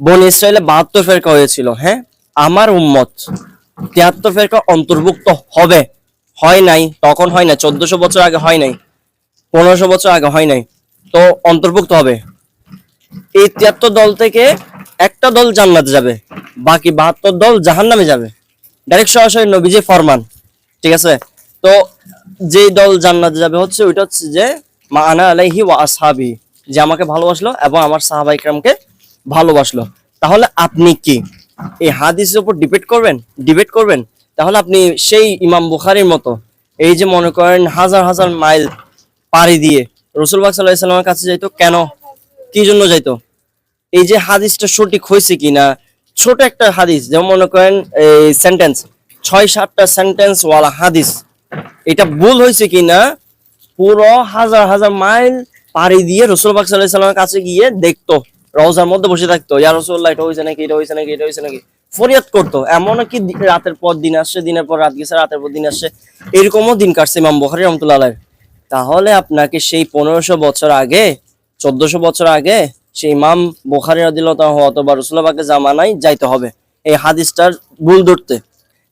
বনি ইসরায়েলে বাহাত্তর ফেরকা হয়েছিল হ্যাঁ? আমার উম্মত তিয়াত্তর ফেরকা অন্তর্ভুক্ত হবে, হয় নাই, তখন হয় না চোদ্দশো বছর আগে হয় নাই, পনেরোশো বছর আগে হয় নাই, তো অন্তর্ভুক্ত হবে। এই তিয়াত্তর দল থেকে একটা দল জান্নাতে যাবে, বাকি বাহাত্তর দল জাহান্নামে যাবে। ডাইরেক্ট সরাসরি নবীজি ফরমান, ঠিক আছে? তো যে দল জান্নাতে যাবে হচ্ছে, ওইটা হচ্ছে যে মা আনা আলাইহি ওয়া আসহাবি, যে আমাকে ভালোবাসলো এবং আমার সাহাবা ইকরামকে ভালোবাসলো। তাহলে আপনি কি? এই হাদিসের উপর ডিবেট করবেন? ডিবেট করবেন? তাহলে আপনি সেই ইমাম বুখারির মতো, এই যে মনে করেন হাজার হাজার মাইল পাড়ি দিয়ে রসুলবাগ সাল্লাহ কাছে যাইতো, কেন? কি জন্য যাইতো? এই যে হাদিসটা সঠিক হয়েছে কিনা, ছোট একটা হাদিস, যেমন মনে করেন এই সেন্টেন্স ছয় সাতটা সেন্টেন্স ওয়ালা হাদিস, এটা ভুল হয়েছে কিনা? পুরো হাজার হাজার মাইল পাড়ি দিয়ে রসুল বাক সাল্লাহ কাছে গিয়ে দেখতো। রওজার মধ্যে বসে থাকতো, ইয়া এটা হয়েছে নাকি, এটা হয়েছে নাকি, এটা হয়েছে নাকি? ফরিয়াদ করতো। এমন কি রাতের পর দিন আসছে, দিনের পর রাত গেছে, রাতের পর দিন আসছে। এরকমও দিন কাটছে ইমাম বখারি রহমতুল্লাহ। তাহলে আপনাকে সেই পনেরোশো বছর আগে, চোদ্দশো বছর আগে সেই ইমাম বোখারি রাদিল্লাহ অথবা রসুল্লাহকে জামানায় যাইতে হবে। এই হাদিসটার ভুল ধরতে।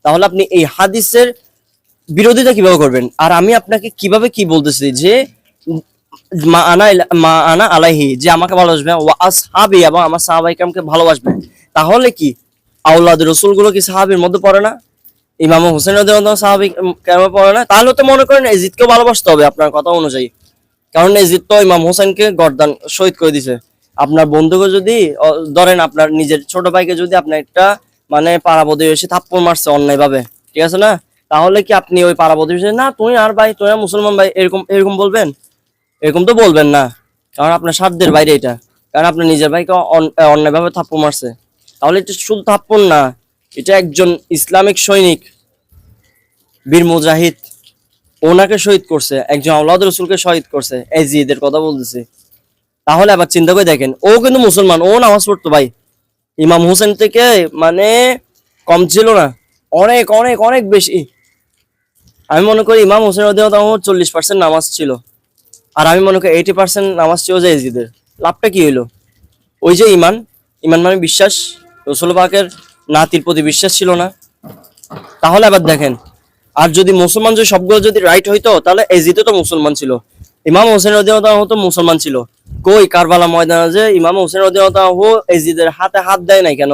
তাহলে আপনি এই হাদিসের বিরোধিতা কীভাবে করবেন? আর আমি আপনাকে কীভাবে কি বলতেছি যে মা আনা মা আনা আলাইহি, যে আমাকে ভালোবাসবে ওয়া আসহাবি এবং আমার ভালোবাসবে। তাহলে কি? আউলাদ কি সাহাবির মধ্যে পড়ে না? ইমাম হোসেন সাহাবি কেন পড়ে না? তাহলে তো মনে করেন এজিদকে ভালোবাসতে হবে আপনার কথা অনুযায়ী। কারণ এজিদ তো ইমাম হোসেনকে গর্দান শহীদ করে দিছে। আপনার বন্ধুকে যদি ধরেন আপনার নিজের ছোট ভাইকে যদি আপনার একটা মানে পাড়া এসে থাপ্পড় মারছে অন্যায় ভাবে ঠিক আছে না? তাহলে কি আপনি ওই পাড়া প্রতিবেশী না, তুই আর ভাই, তুই মুসলমান ভাই, এরকম এরকম বলবেন? এরকম তো বলবেন না, কারণ আপনার সাধ্যের বাইরে এটা, কারণ আপনার নিজের ভাইকে অন- অন্যায় ভাবে থাপ্পড় মারছে। তাহলে এটা শুধু থাপ্পড় না, এটা একজন ইসলামিক সৈনিক, বীর মুজাহিদ, ওনাকে শহীদ করছে, একজন আল্লাহ রসুলকে শহীদ করছে, এই জিদের কথা বলতেছে। তাহলে আবার চিন্তা করে দেখেন, ও কিন্তু মুসলমান, ও নামাজ পড়তো ভাই। ইমাম হোসেন থেকে মানে কম ছিল না, অনেক অনেক অনেক বেশি। আমি মনে করি ইমাম হোসেন চল্লিশ পার্সেন্ট নামাজ ছিল। আর আমি মনে করি এইটি পার্সেন্ট নামাজ ছিল যে এজিদের লাভটা কি হইল? ওই যে ইমান ইমান মানে বিশ্বাস। রসুল পাকের নাতির প্রতি বিশ্বাস ছিল না। তাহলে আবার দেখেন, আর যদি মুসলমান যদি সবগুলো যদি রাইট হইতো, তাহলে এজিদও তো মুসলমান ছিল। ইমাম হোসেন রদিয়াহ তো মুসলমান ছিল। কই কারবালা ময়দানে যে ইমাম হোসেন রদিয়াহ এজিদের হাতে হাত দেয় নাই কেন?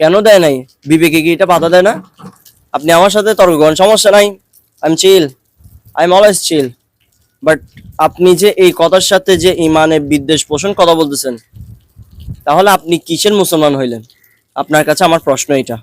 কেন দেয় নাই? বিবেকে কি এটা বাধা দেয় না? আপনি আমার সাথে তর্ক করেন, সমস্যা নাই। I am chill I am always chill but আপনি যে এই কথার সাথে যে ইমানে বিদ্বেষ পোষণ কথা বলতেছেন, তাহলে আপনি কিসের মুসলমান হইলেন? আপনার কাছে আমার প্রশ্ন এটা